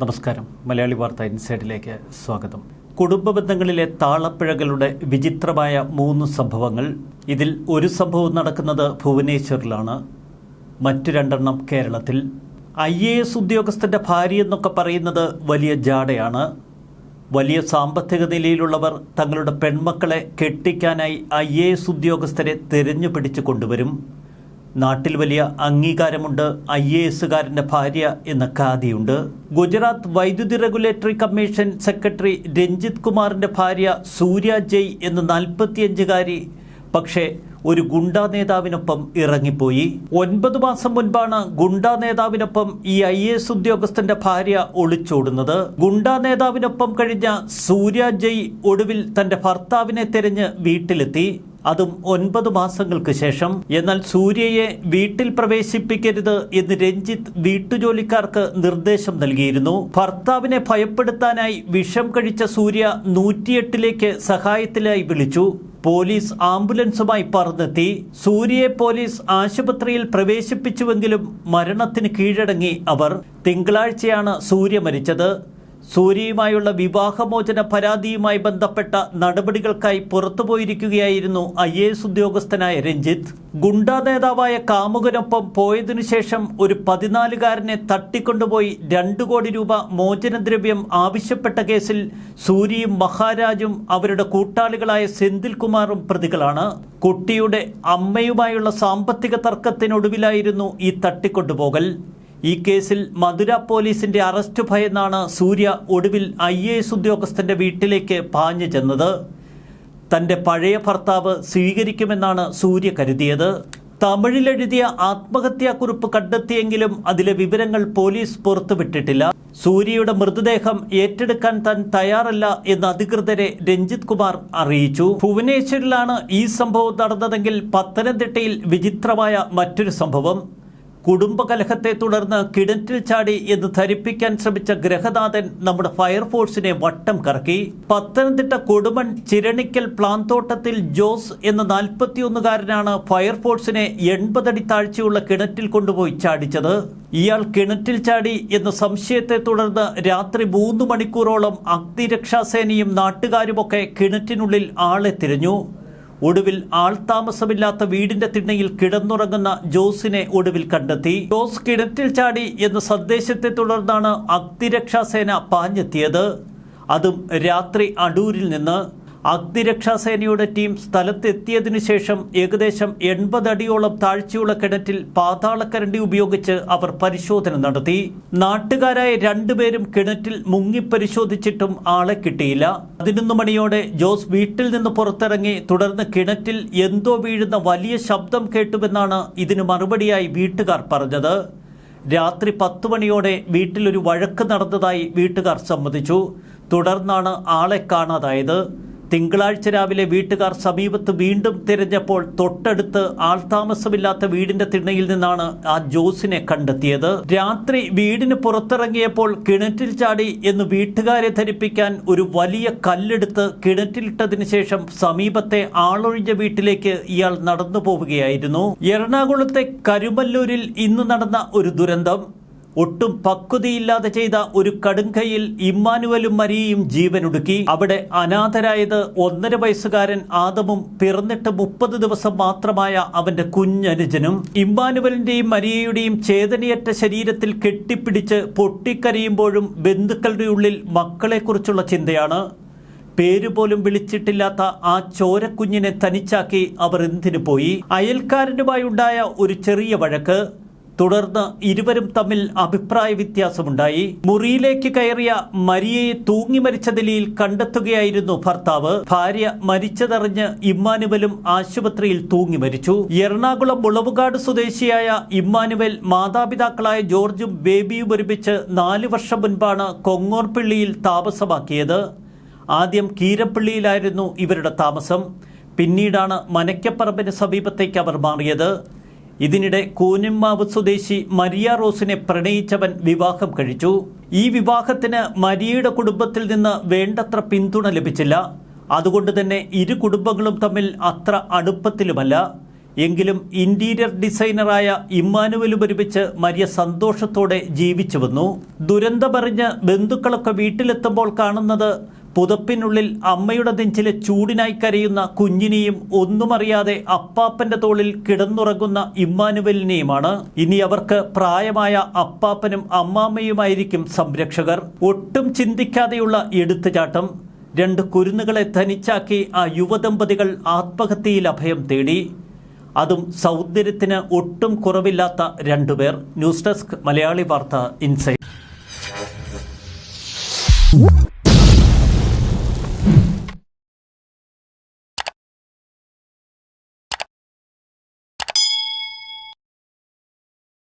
നമസ്കാരം. മലയാളി വാർത്ത ഇൻസൈഡിലേക്ക് സ്വാഗതം. കുടുംബ ബന്ധങ്ങളിലെ താളപ്പിഴകളുടെ വിചിത്രമായ മൂന്ന് സംഭവങ്ങൾ. ഇതിൽ ഒരു സംഭവം നടക്കുന്നത് ഭുവനേശ്വറിലാണ്. മറ്റു രണ്ടെണ്ണം കേരളത്തിൽ. ഐ എ എസ് ഉദ്യോഗസ്ഥന്റെ ഭാര്യ എന്നൊക്കെ പറയുന്നത് വലിയ ജാടയാണ്. വലിയ സാമ്പത്തിക നിലയിലുള്ളവർ തങ്ങളുടെ പെൺമക്കളെ കെട്ടിക്കാനായി ഐ എ എസ് ഉദ്യോഗസ്ഥരെ തിരഞ്ഞു പിടിച്ചു കൊണ്ടുവരും. നാട്ടിൽ വലിയ അംഗീകാരമുണ്ട് ഐ എ എസുകാരന്റെ ഭാര്യ എന്ന ഖാദിയുണ്ട്. ഗുജറാത്ത് വൈദ്യുതി റെഗുലേറ്ററി കമ്മീഷൻ സെക്രട്ടറി രഞ്ജിത് കുമാറിന്റെ ഭാര്യ സൂര്യ ജയ് എന്ന നാൽപ്പത്തിയഞ്ചുകാരി പക്ഷേ ഒരു ഗുണ്ടാ നേതാവിനൊപ്പം ഇറങ്ങിപ്പോയി. ഒൻപത് മാസം മുൻപാണ് ഗുണ്ടാ നേതാവിനൊപ്പം ഈ ഐ എ എസ് ഉദ്യോഗസ്ഥന്റെ ഭാര്യ ഒളിച്ചോടുന്നത്. ഗുണ്ടാ നേതാവിനൊപ്പം കഴിഞ്ഞ സൂര്യ ജയ് ഒടുവിൽ തന്റെ ഭർത്താവിനെ തിരഞ്ഞ് വീട്ടിലെത്തി. അതും ഒൻപത് മാസങ്ങൾക്ക് ശേഷം. എന്നാൽ സൂര്യയെ വീട്ടിൽ പ്രവേശിപ്പിക്കരുത് എന്ന് രഞ്ജിത്ത് വീട്ടുജോലിക്കാർക്ക് നിർദ്ദേശം നൽകിയിരുന്നു. ഭർത്താവിനെ ഭയപ്പെടുത്താനായി വിഷം കഴിച്ച സൂര്യ നൂറ്റിയെട്ടിലേക്ക് സഹായത്തിലായി വിളിച്ചു. പോലീസ് ആംബുലൻസുമായി പറന്നെത്തി. സൂര്യയെ പോലീസ് ആശുപത്രിയിൽ പ്രവേശിപ്പിച്ചുവെങ്കിലും മരണത്തിന് കീഴടങ്ങി അവർ. തിങ്കളാഴ്ചയാണ് സൂര്യ മരിച്ചത്. സൂര്യയുമായുള്ള വിവാഹമോചന പരാതിയുമായി ബന്ധപ്പെട്ട നടപടികൾക്കായി പുറത്തുപോയിരിക്കുകയായിരുന്നു ഐ എ എസ് ഉദ്യോഗസ്ഥനായ രഞ്ജിത്ത്. ഗുണ്ടാ നേതാവായ കാമുകനൊപ്പം പോയതിനു ശേഷം ഒരു പതിനാലുകാരനെ തട്ടിക്കൊണ്ടുപോയി രണ്ടു കോടി രൂപ മോചനദ്രവ്യം ആവശ്യപ്പെട്ട കേസിൽ സൂര്യയും മഹാരാജും അവരുടെ കൂട്ടാളികളായ സെന്തിൽകുമാറും പ്രതികളാണ്. കുട്ടിയുടെ അമ്മയുമായുള്ള സാമ്പത്തിക തർക്കത്തിനൊടുവിലായിരുന്നു ഈ തട്ടിക്കൊണ്ടുപോകൽ. ഈ കേസിൽ മധുര പോലീസിന്റെ അറസ്റ്റ് ഭയന്നാണ് സൂര്യ ഒടുവിൽ ഐ എ എസ് ഉദ്യോഗസ്ഥന്റെ വീട്ടിലേക്ക് പാഞ്ഞു ചെന്നത്. തന്റെ പഴയ ഭർത്താവ് സ്വീകരിക്കുമെന്നാണ് സൂര്യ കരുതിയത്. തമിഴിലെഴുതിയ ആത്മഹത്യാക്കുറിപ്പ് കണ്ടെത്തിയെങ്കിലും അതിലെ വിവരങ്ങൾ പോലീസ് പുറത്തുവിട്ടിട്ടില്ല. സൂര്യയുടെ മൃതദേഹം ഏറ്റെടുക്കാൻ താൻ തയ്യാറല്ല എന്ന് അധികൃതരെ രഞ്ജിത് കുമാർ അറിയിച്ചു. ഭുവനേശ്വരിലാണ് ഈ സംഭവം നടന്നതെങ്കിൽ പത്തനംതിട്ടയിൽ വിചിത്രമായ മറ്റൊരു സംഭവം. കുടുംബകലഹത്തെ തുടർന്ന് കിണറ്റിൽ ചാടി എന്ന് ധരിപ്പിക്കാൻ ശ്രമിച്ച ഗ്രഹനാഥൻ നമ്മുടെ ഫയർഫോഴ്സിനെ വട്ടം കറക്കി. പത്തനംതിട്ട കൊടുമൺ ചിരണിക്കൽ പ്ലാന്തോട്ടത്തിൽ ജോസ് എന്ന നാൽപ്പത്തിയൊന്നുകാരനാണ് ഫയർഫോഴ്സിനെ എൺപതടി താഴ്ചയുള്ള കിണറ്റിൽ കൊണ്ടുപോയി ചാടിച്ചത്. ഇയാൾ കിണറ്റിൽ ചാടി എന്ന സംശയത്തെ തുടർന്ന് രാത്രി മൂന്ന് മണിക്കൂറോളം അഗ്നിരക്ഷാസേനയും നാട്ടുകാരുമൊക്കെ കിണറ്റിനുള്ളിൽ ആളെ തിരഞ്ഞു. ഒടുവിൽ ആൾതാമസമില്ലാത്ത വീടിന്റെ തിണ്ണയിൽ കിടന്നുറങ്ങുന്ന ജോസിനെ ഒടുവിൽ കണ്ടെത്തി. ജോസ് കിണറ്റിൽ ചാടി എന്ന സന്ദേശത്തെ തുടർന്നാണ് അഗ്നിരക്ഷാസേന പാഞ്ഞെത്തിയത്. അതും രാത്രി അടൂരിൽ നിന്ന്. അഗ്നിരക്ഷാസേനയുടെ ടീം സ്ഥലത്തെത്തിയതിനു ശേഷം ഏകദേശം എൺപത് അടിയോളം താഴ്ചയുള്ള കിണറ്റിൽ പാതാളക്കരണ്ടി ഉപയോഗിച്ച് അവർ പരിശോധന നടത്തി. നാട്ടുകാരായ രണ്ടുപേരും കിണറ്റിൽ മുങ്ങി പരിശോധിച്ചിട്ടും ആളെ കിട്ടിയില്ല. പതിനൊന്ന് മണിയോടെ ജോസ് വീട്ടിൽ നിന്ന് പുറത്തിറങ്ങി തുടർന്ന് കിണറ്റിൽ എന്തോ വീഴുന്ന വലിയ ശബ്ദം കേട്ടുവെന്നാണ് ഇതിന് മറുപടിയായി വീട്ടുകാർ പറഞ്ഞത്. രാത്രി പത്ത് മണിയോടെ വീട്ടിലൊരു വഴക്ക് നടന്നതായി വീട്ടുകാർ സമ്മതിച്ചു. തുടർന്നാണ് ആളെ കാണാതായത്. തിങ്കളാഴ്ച രാവിലെ വീട്ടുകാർ സമീപത്ത് വീണ്ടും തിരഞ്ഞപ്പോൾ തൊട്ടടുത്ത് ആൾതാമസമില്ലാത്ത വീടിന്റെ തിണ്ണയിൽ നിന്നാണ് ആ ജോസിനെ കണ്ടെത്തിയത്. രാത്രി വീടിന് പുറത്തിറങ്ങിയപ്പോൾ കിണറ്റിൽ ചാടി എന്ന് വീട്ടുകാരെ ധരിപ്പിക്കാൻ ഒരു വലിയ കല്ലെടുത്ത് കിണറ്റിലിട്ടതിനു ശേഷം സമീപത്തെ ആളൊഴിഞ്ഞ വീട്ടിലേക്ക് ഇയാൾ നടന്നു പോവുകയായിരുന്നു എറണാകുളത്തെ കരുമല്ലൂരിൽ ഇന്ന് നടന്ന ഒരു ദുരന്തം. ഒട്ടും പക്വതയില്ലാതെ ചെയ്ത ഒരു കടുങ്കയിൽ ഇമ്മാനുവലും മരിയയും ജീവനൊടുക്കി. അവിടെ അനാഥരായത് ഒന്നര വയസ്സുകാരൻ ആദമും പിറന്നിട്ട് മുപ്പത് ദിവസം മാത്രമായ അവന്റെ കുഞ്ഞനുജനും ഇമ്മാനുവലിന്റെയും മരിയയുടെയും ചേതനയറ്റ ശരീരത്തിൽ കെട്ടിപ്പിടിച്ച് പൊട്ടിക്കരയുമ്പോഴും ബന്ധുക്കളുടെ ഉള്ളിൽ മക്കളെക്കുറിച്ചുള്ള ചിന്തയാണ്. പേരുപോലും വിളിച്ചിട്ടില്ലാത്ത ആ ചോരക്കുഞ്ഞിനെ തനിച്ചാക്കി അവർ എന്തിനു പോയി? അയൽക്കാരനുമായുണ്ടായ ഒരു ചെറിയ വഴക്ക്. തുടർന്ന് ഇരുവരും തമ്മിൽ അഭിപ്രായ വ്യത്യാസമുണ്ടായി. മുറിയിലേക്ക് കയറിയ മരിയെ തൂങ്ങി മരിച്ച നിലയിൽ കണ്ടെത്തുകയായിരുന്നു ഭർത്താവ്. ഭാര്യ മരിച്ചതറിഞ്ഞ് ഇമ്മാനുവലും ആശുപത്രിയിൽ തൂങ്ങി മരിച്ചു. എറണാകുളം മുളവുകാട് സ്വദേശിയായ ഇമ്മാനുവൽ മാതാപിതാക്കളായ ജോർജും ബേബിയും ഒരുമിച്ച് നാല് വർഷം മുൻപാണ് കൊങ്ങോർപ്പിള്ളിയിൽ താമസമാക്കിയത്. ആദ്യം കീരപ്പള്ളിയിലായിരുന്നു ഇവരുടെ താമസം. പിന്നീടാണ് മനയ്ക്കപ്പറമ്പിന് സമീപത്തേക്ക് അവർ മാറിയത്. ഇതിനിടെ കൂനിമ്മാവ് സ്വദേശി മരിയ റോസിനെ പ്രണയിച്ചവൻ വിവാഹം കഴിച്ചു. ഈ വിവാഹത്തിന് മരിയയുടെ കുടുംബത്തിൽ നിന്ന് വേണ്ടത്ര പിന്തുണ ലഭിച്ചില്ല. അതുകൊണ്ട് തന്നെ ഇരു കുടുംബങ്ങളും തമ്മിൽ അത്ര അടുപ്പത്തിലുമല്ല. എങ്കിലും ഇന്റീരിയർ ഡിസൈനറായ ഇമ്മാനുവലും ഒരുമിച്ച് മരിയ സന്തോഷത്തോടെ ജീവിച്ചു വന്നു. ദുരന്തമറിഞ്ഞ് ബന്ധുക്കളൊക്കെ വീട്ടിലെത്തുമ്പോൾ കാണുന്നത് പുതപ്പിനുള്ളിൽ അമ്മയുടെ നെഞ്ചിലെ ചൂടിനായി കരയുന്ന കുഞ്ഞിനെയും ഒന്നുമറിയാതെ അപ്പാപ്പന്റെ തോളിൽ കിടന്നുറങ്ങുന്ന ഇമ്മാനുവലിനെയുമാണ്. ഇനി അവർക്ക് പ്രായമായ അപ്പാപ്പനും അമ്മാമ്മയുമായിരിക്കും സംരക്ഷകർ. ഒട്ടും ചിന്തിക്കാതെയുള്ള എടുത്തുചാട്ടം. രണ്ട് കുരുന്നുകളെ തനിച്ചാക്കി ആ യുവദമ്പതികൾ ആത്മഹത്യയിൽ അഭയം തേടി. അതും സൗന്ദര്യത്തിന് ഒട്ടും കുറവില്ലാത്ത രണ്ടുപേർ. ന്യൂസ് ഡെസ്ക് മലയാളി വാർത്ത ഇൻസൈറ്റ്